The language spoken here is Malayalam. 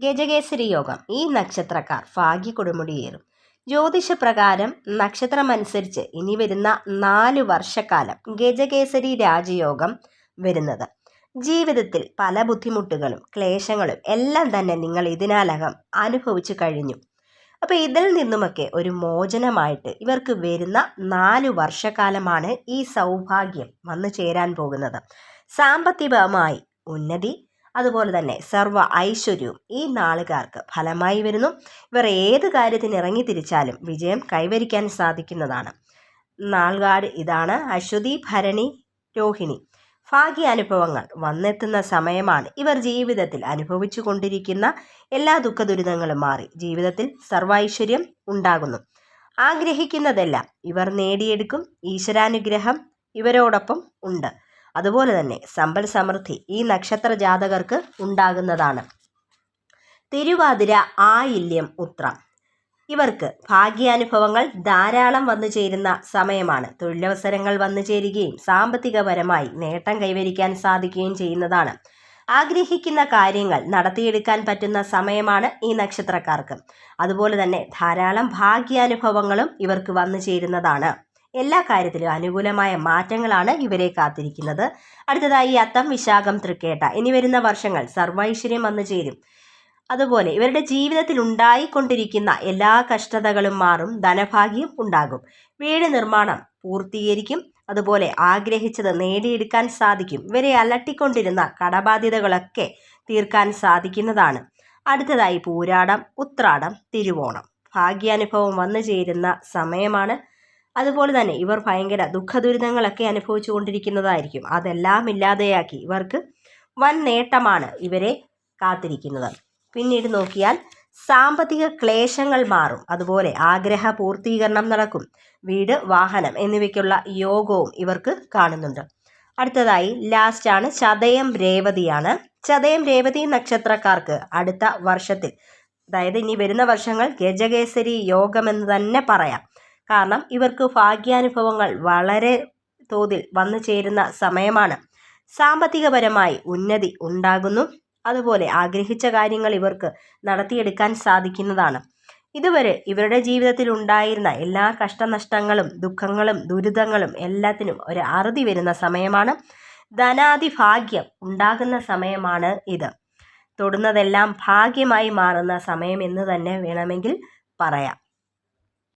ഗജകേസരി യോഗം ഈ നക്ഷത്രക്കാർ ഭാഗ്യ കൊടുമുടിയേറും. ജ്യോതിഷപ്രകാരം നക്ഷത്രമനുസരിച്ച് ഇനി വരുന്ന നാല് വർഷക്കാലം ഗജകേസരി രാജയോഗം വരുന്നത്. ജീവിതത്തിൽ പല ബുദ്ധിമുട്ടുകളും ക്ലേശങ്ങളും എല്ലാം തന്നെ നിങ്ങൾ ഇതിനകം അനുഭവിച്ചു കഴിഞ്ഞു. അപ്പോൾ ഇതിൽ നിന്നുമൊക്കെ ഒരു മോചനമായിട്ട് ഇവർക്ക് വരുന്ന നാല് വർഷക്കാലമാണ് ഈ സൗഭാഗ്യം വന്നു ചേരാൻ പോകുന്നത്. സാമ്പത്തികമായി ഉന്നതി അതുപോലെ തന്നെ സർവ ഐശ്വര്യവും ഈ നാളുകാർക്ക് ഫലമായി വരുന്നു. ഇവർ ഏത് കാര്യത്തിന് ഇറങ്ങി തിരിച്ചാലും വിജയം കൈവരിക്കാൻ സാധിക്കുന്നതാണ്. നാൾകാട് ഇതാണ്. അശ്വതി ഭരണി രോഹിണി. ഭാഗ്യ അനുഭവങ്ങൾ വന്നെത്തുന്ന സമയമാണ് ഇവർ ജീവിതത്തിൽ അനുഭവിച്ചു കൊണ്ടിരിക്കുന്ന എല്ലാ ദുഃഖ ദുരിതങ്ങളും മാറി ജീവിതത്തിൽ സർവൈശ്വര്യം ഉണ്ടാകുന്നു. ആഗ്രഹിക്കുന്നതെല്ലാം ഇവർ നേടിയെടുക്കും. ഈശ്വരാനുഗ്രഹം ഇവരോടൊപ്പം ഉണ്ട്. അതുപോലെ തന്നെ സമ്പൽ സമൃദ്ധി ഈ നക്ഷത്ര ജാതകർക്ക് ഉണ്ടാകുന്നതാണ്. തിരുവാതിര ആയില്യം ഉത്രം. ഇവർക്ക് ഭാഗ്യാനുഭവങ്ങൾ ധാരാളം വന്നു ചേരുന്ന സമയമാണ്. തൊഴിലവസരങ്ങൾ വന്നു ചേരുകയും സാമ്പത്തികപരമായി നേട്ടം കൈവരിക്കാൻ സാധിക്കുകയും ചെയ്യുന്നതാണ്. ആഗ്രഹിക്കുന്ന കാര്യങ്ങൾ നടത്തിയെടുക്കാൻ പറ്റുന്ന സമയമാണ് ഈ നക്ഷത്രക്കാർക്ക്. അതുപോലെ തന്നെ ധാരാളം ഭാഗ്യാനുഭവങ്ങളും ഇവർക്ക് വന്നു ചേരുന്നതാണ്. എല്ലാ കാര്യത്തിലും അനുകൂലമായ മാറ്റങ്ങളാണ് ഇവരെ കാത്തിരിക്കുന്നത്. അടുത്തതായി അത്തം വിശാഖം തൃക്കേട്ട ഇനി വരുന്ന വർഷങ്ങൾ സർവൈശ്വര്യം വന്നു ചേരും. അതുപോലെ ഇവരുടെ ജീവിതത്തിൽ ഉണ്ടായിക്കൊണ്ടിരിക്കുന്ന എല്ലാ കഷ്ടതകളും മാറും ധനഭാഗ്യം ഉണ്ടാകും. വീട് നിർമ്മാണം പൂർത്തീകരിക്കും. അതുപോലെ ആഗ്രഹിച്ചത് നേടിയെടുക്കാൻ സാധിക്കും. ഇവരെ അലട്ടിക്കൊണ്ടിരുന്ന കടബാധ്യതകളൊക്കെ തീർക്കാൻ സാധിക്കുന്നതാണ്. അടുത്തതായി പൂരാടം ഉത്രാടം തിരുവോണം. ഭാഗ്യാനുഭവം വന്നു ചേരുന്ന സമയമാണ് അതുപോലെ തന്നെ ഇവർ ഭയങ്കര ദുഃഖദുരിതങ്ങളൊക്കെ അനുഭവിച്ചു കൊണ്ടിരിക്കുന്നതായിരിക്കും അതെല്ലാം ഇല്ലാതെയാക്കി ഇവർക്ക് വൻ നേട്ടമാണ് ഇവരെ കാത്തിരിക്കുന്നത്. പിന്നീട് നോക്കിയാൽ സാമ്പത്തിക ക്ലേശങ്ങൾ മാറും. അതുപോലെ ആഗ്രഹ പൂർത്തീകരണം നടക്കും. വീട് വാഹനം എന്നിവയ്ക്കുള്ള യോഗവും ഇവർക്ക് കാണുന്നുണ്ട്. അടുത്തതായി ലാസ്റ്റാണ് ചതയം രേവതിയാണ്. ചതയം രേവതി നക്ഷത്രക്കാർക്ക് അടുത്ത വർഷത്തിൽ അതായത് ഇനി വരുന്ന വർഷങ്ങൾ ഗജകേസരി എന്ന് തന്നെ പറയാം. കാരണം ഇവർക്ക് ഭാഗ്യാനുഭവങ്ങൾ വളരെ തോതിൽ വന്നു ചേരുന്ന സമയമാണ്. സാമ്പത്തികപരമായി ഉന്നതി ഉണ്ടാകുന്നു. അതുപോലെ ആഗ്രഹിച്ച കാര്യങ്ങൾ ഇവർക്ക് നടത്തിയെടുക്കാൻ സാധിക്കുന്നതാണ്. ഇതുവരെ ഇവരുടെ ജീവിതത്തിൽ ഉണ്ടായിരുന്ന എല്ലാ കഷ്ടനഷ്ടങ്ങളും ദുഃഖങ്ങളും ദുരിതങ്ങളും എല്ലാത്തിനും ഒരു അറുതി വരുന്ന സമയമാണ്. ധനാദി ഭാഗ്യം ഉണ്ടാകുന്ന സമയമാണ് ഇത്. തൊടുന്നതെല്ലാം ഭാഗ്യമായി മാറുന്ന സമയം എന്ന് തന്നെ വേണമെങ്കിൽ പറയാം.